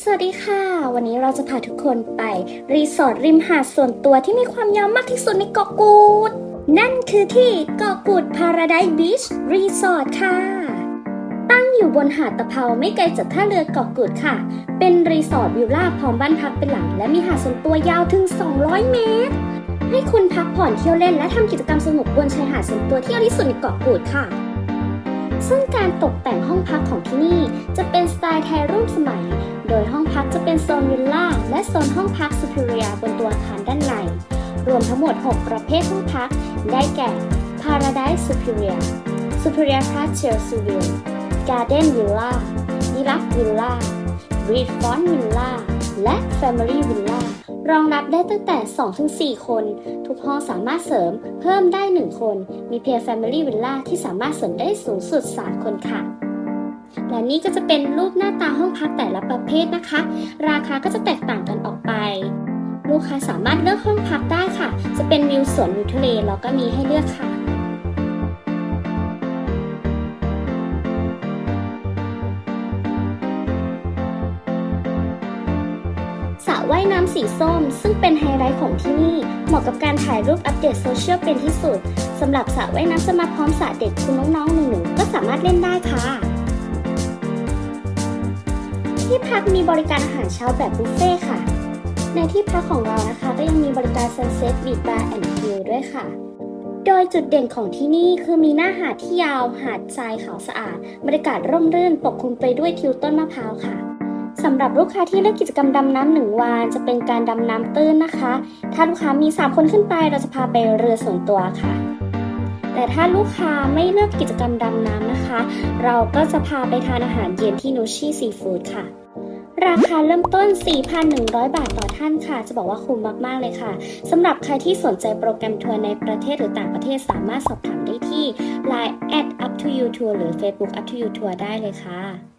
สวัสดีค่ะ วันนี้เราจะพาทุกคนไป รีสอร์ทริมหาดส่วนตัวที่มีความยาวมากที่สุดในเกาะกูด นั่นคือที่เกาะกูดพาราได b บีชรีสอร์ทค่ะ ตั้งอยู่บนหาดตะเภาไม่ไกลจากท่าเรือเกาะกูดค่ะ เป็นรีสอร์ทวิลล่าพร้อมบ้านพักเป็นหลัง และมีหาดส่วนตัวยาวถึง 200 เมตร ให้คุณพักผ่อนเที่ยวเล่นและทำกิจกรรมสนุกบนชายหาดส่วนตัวที่ยาวที่สุดในเกาะกูดค่ะซึ่งการตกแต่งห้องพักของที่นี่จะเป็นสไตล์ไทยร่วมสมัย โซนวิลล่าและโซนห้องพัก Superior บนตัวอาคารด้านใน รวมทั้งหมด 6 ประเภทห้องพัก ได้แก่ Paradise Superior Superior Castle Suite Garden Villa d e l u x Villa Reed f o n t Villa และ Family Villa รองรับได้ตั้งแต่ 2-4 คน ทุกห้องสามารถเสริมเพิ่มได้ 1 คน มีเพียง Family Villa ที่สามารถเสริมได้สูงสุด 3 คนค่ะ และนี่ก็จะเป็นรูปหน้าตาห้องพักแต่ละประเภทนะคะ ราคาก็จะแตกต่างกันออกไป ลูกค้าสามารถเลือกห้องพักได้ค่ะ จะเป็นวิวสวนวิวทะเลเราก็มีให้เลือกค่ะสระว่ายน้ำสีส้ม ซึ่งเป็นไฮไลท์ของที่นี่ เหมาะกับการถ่ายรูปอัปเดตโซเชียลเป็นที่สุดสำหรับสระว่ายน้ำจะมาพร้อมสระเด็กคุณน้องๆหนูๆก็สามารถเล่นได้ค่ะ ที่พักมีบริการอาหารเช้าแบบบุฟเฟ่ต์ค่ะ ในที่พักของเรานะคะก็ยังมีบริการ Sunset Beach Bar and Grill ด้วยค่ะ โดยจุดเด่นของที่นี่คือมีหน้าหาดที่ยาว หาดทรายขาวสะอาด บรรยากาศร่มรื่นปกคลุมไปด้วยทิวต้นมะพร้าวค่ะสำหรับลูกค้าที่เลือกกิจกรรมดำน้ำหนึ่งวัน จะเป็นการดำน้ำตื้นนะคะ ถ้าลูกค้ามี 3 คนขึ้นไปเราจะพาไปเรือส่วนตัวค่ะ แต่ถ้าลูกค้าไม่เลือกกิจกรรมดำน้ำนะคะ เราก็จะพาไปทานอาหารเย็นที่นูชิซีฟู้ดค่ะ ราคาเริ่มต้น 4,100 บาทต่อท่านค่ะ จะบอกว่าคุ้มมาก ๆ เลยค่ะสำหรับใครที่สนใจโปรแกรมทัวร์ในประเทศหรือต่างประเทศสามารถสอบถามได้ที่ Line at up to you tour หรือ Facebook up to you tour ได้เลยค่ะ